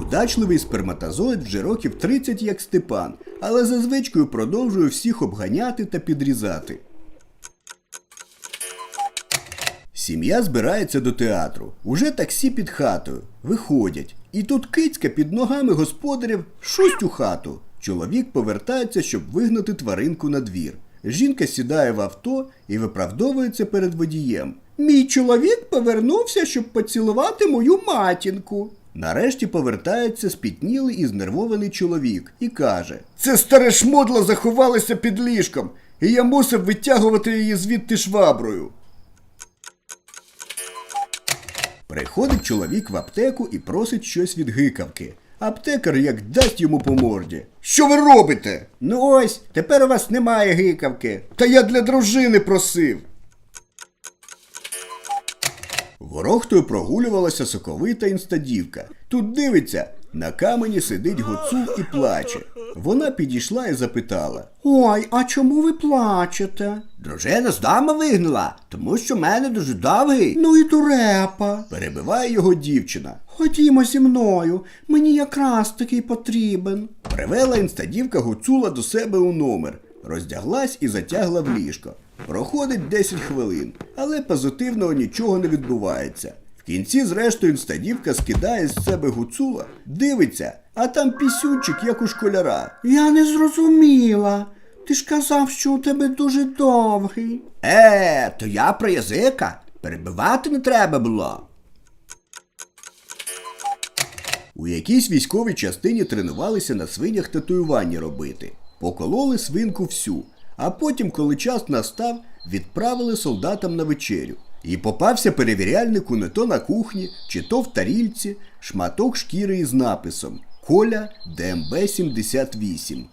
Удачливий сперматозоїд вже років 30 як Степан, але за звичкою продовжує всіх обганяти та підрізати. Сім'я збирається до театру. Уже таксі під хатою. Виходять. І тут кицька під ногами господарів шусть у хату. Чоловік повертається, щоб вигнати тваринку на двір. Жінка сідає в авто і виправдовується перед водієм. Мій чоловік повернувся, щоб поцілувати мою матінку. Нарешті повертається спітнілий і знервований чоловік і каже: Це старе шмодло заховалося під ліжком, і я мусив витягувати її звідти шваброю. Приходить чоловік в аптеку і просить щось від гикавки. Аптекар як дасть йому по морді. Що ви робите? Ну ось, тепер у вас немає гикавки. Та я для дружини просив. Ворохтою прогулювалася соковита інстадівка. Тут дивиться, на камені сидить гуцул і плаче. Вона підійшла і запитала: Ой, а чому ви плачете? Дружина з дама вигнала, тому що мене дуже довгий. Ну і дурепа. Перебиває його дівчина. Ходімо зі мною, мені якраз такий потрібен. Привела інстадівка гуцула до себе у номер, роздяглась і затягла в ліжко. Проходить 10 хвилин, але позитивного нічого не відбувається. В кінці, зрештою, інстадівка скидає з себе гуцула, дивиться, а там пісюнчик, як у школяра. Я не зрозуміла. Ти ж казав, що у тебе дуже довгий. Е, то я про язика. Перебивати не треба було. У якійсь військовій частині тренувалися на свинях татуювання робити. Покололи свинку всю, а потім, коли час настав, відправили солдатам на вечерю. І попався перевіряльнику не то на кухні, чи то в тарільці шматок шкіри із написом Коля ДМБ 78.